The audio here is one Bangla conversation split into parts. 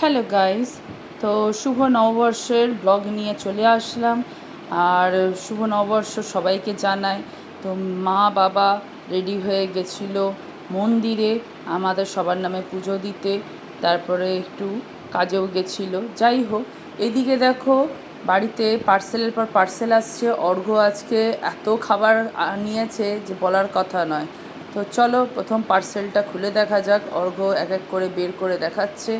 হ্যালো গাইস তো শুভ নববর্ষের ব্লগ নিয়ে চলে আসলাম। আর শুভ নববর্ষ সবাইকে জানাই। তো মা, বাবা রেডি হয়ে গেছিল মন্দিরে। আমাদের সবার নামে পুজো দিতে। তারপরে একটু কাজেও গেছিল। যাই হোক, এদিকে দেখো, বাড়িতে পার্সেলের পর পার্সেল আসছে। অর্ঘ্য আজকে এত খাবার নিয়েছে যে বলার কথা নয়। তো চলো, প্রথম পার্সেলটা খুলে দেখা যাক। অর্ঘ এক এক করে বের করে দেখাচ্ছে।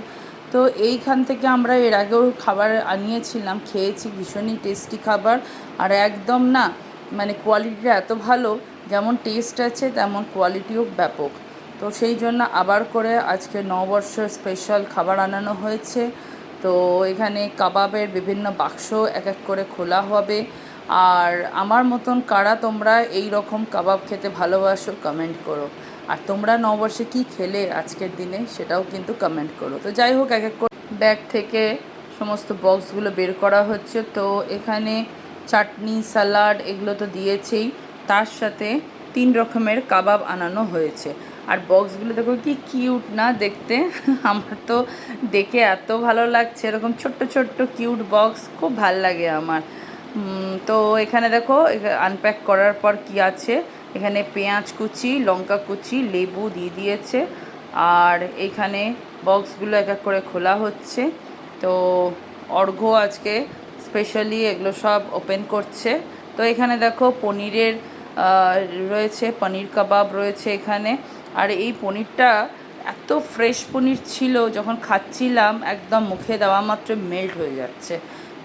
তো এইখান থেকে আমরা এর আগেও খাবার আনিয়েছিলাম, খেয়েছি, ভীষণই টেস্টি খাবার। আর একদম না মানে কোয়ালিটিটা এত ভালো, যেমন টেস্ট আছে, তেমন কোয়ালিটিও ব্যাপক। তো সেই জন্য আবার করে আজকে নববর্ষ স্পেশাল খাবার আনানো হয়েছে। তো এখানে কাবাবের বিভিন্ন বাক্স এক এক করে খোলা হবে। আর আমার মতন কারা তোমরা এই রকম কাবাব খেতে ভালোবাসো কমেন্ট করো। আর তোমরা নববর্ষে কি খেলে আজকের দিনে সেটাও কিন্তু কমেন্ট করো। তো যাই হোক এক এক ব্যাগ থেকে সমস্ত বক্সগুলো বের করা হচ্ছে। তো এখানে চাটনি স্যালাড এগুলো তো দিয়েছেই। তার সাথে তিন রকমের কাবাব আনানো হয়েছে। আর বক্সগুলো দেখো কি কিউট না দেখতে? আমার তো দেখে এত ভালো লাগছে। এরকম ছোট্ট ছোট্ট কিউট বক্স খুব ভালো লাগে আমার। তো এখানে দেখো আনপ্যাক করার পর কি আছে? এখানে পেঁয়াজ কুচি, লঙ্কা কুচি, লেবু দিয়ে দিয়েছে। আর এখানে বক্সগুলো এক এক করে খোলা হচ্ছে। তো অর্ঘ্য আজকে স্পেশালি এগুলো সব ওপেন করছে। তো এখানে দেখো, পনিরের রয়েছে, পনির কাবাব রয়েছে এখানে। আর এই পনিরটা এত ফ্রেশ পনির ছিল, যখন খাচ্ছিলাম, একদম মুখে দেওয়া মাত্র মেল্ট হয়ে যাচ্ছে।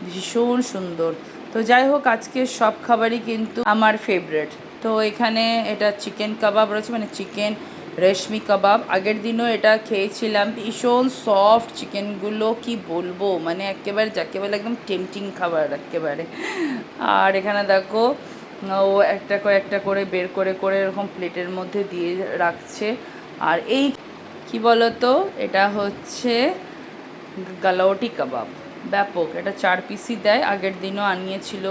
ভীষণ সুন্দর। তো যাই হোক আজকে সব খাবারই কিন্তু আমার ফেভারেট তো এখানে এটা চিকেন কাবাব রয়েছে মানে চিকেন রেশমি কাবাব আগের দিনও এটা খেয়েছিলাম। ভীষণ সফট চিকেনগুলো কি বলব? মানে একেবারে যাকে বলে একদম টেমটিং খাবার, একেবারে। আর এখানে দেখো, ও একটা করে একটা করে, বের করে করে এরকম প্লেটের মধ্যে দিয়ে রাখছে। আর এই, কি বলতো? এটা হচ্ছে গালাওটি কাবাব ব্যাপক। এটা চার পিসই দেয়। আগের দিনও আনিয়েছিল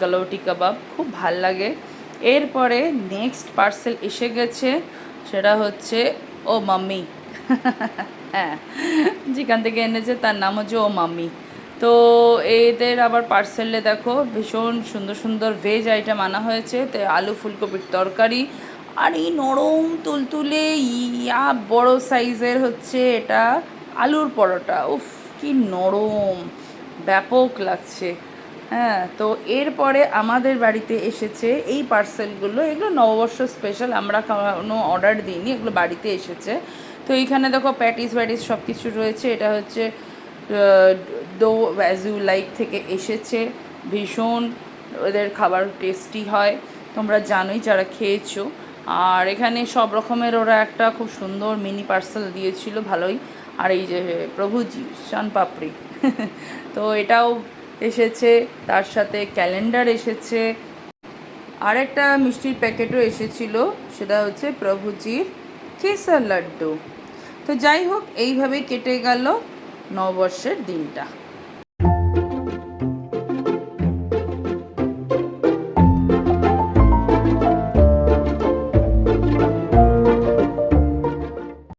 গালাওটি কাবাব। খুব ভালো লাগে। এরপরে নেক্সট পার্সেল এসে গেছে। সেটা হচ্ছে ও মাম্মি। হ্যাঁ যেখান থেকে এনেছে তার নাম হচ্ছে ও মাম্মি। তো এদের আবার পার্সেলে দেখো, ভীষণ সুন্দর সুন্দর ভেজ আইটেম আনা হয়েছে। তো আলু ফুলকপির তরকারি আর এই নরম তুলতুলে, ইয়া, বড় সাইজের হচ্ছে এটা আলুর পরোটা। উফ কি নরম, ব্যাপক লাগছে। হ্যাঁ তো এরপরে আমাদের বাড়িতে এসেছে এই পার্সেলগুলো। এগুলো নববর্ষ স্পেশাল আমরা কোনো অর্ডার দিইনি, এগুলো বাড়িতে এসেছে। তো এইখানে দেখো প্যাটিস প্যাটিস সব কিছু রয়েছে। এটা হচ্ছে দো ইউ লাইক থেকে এসেছে। ভীষণ ওদের খাবার টেস্টি হয়। তোমরা জানোই যারা খেয়েছো। আর এখানে সব রকমের ওরা একটা খুব সুন্দর মিনি পার্সেল দিয়েছিল, ভালোই। আর এই যে প্রভুজি, শান পাপড়ি। তো এটাও এসেছে, তার সাথে ক্যালেন্ডার এসেছে। আর একটা মিষ্টির প্যাকেটও এসেছিল, সেটা হচ্ছে প্রভুজির কেসার লাড্ডু। তো যাই হোক, এইভাবেই কেটে গেল নববর্ষের দিনটা।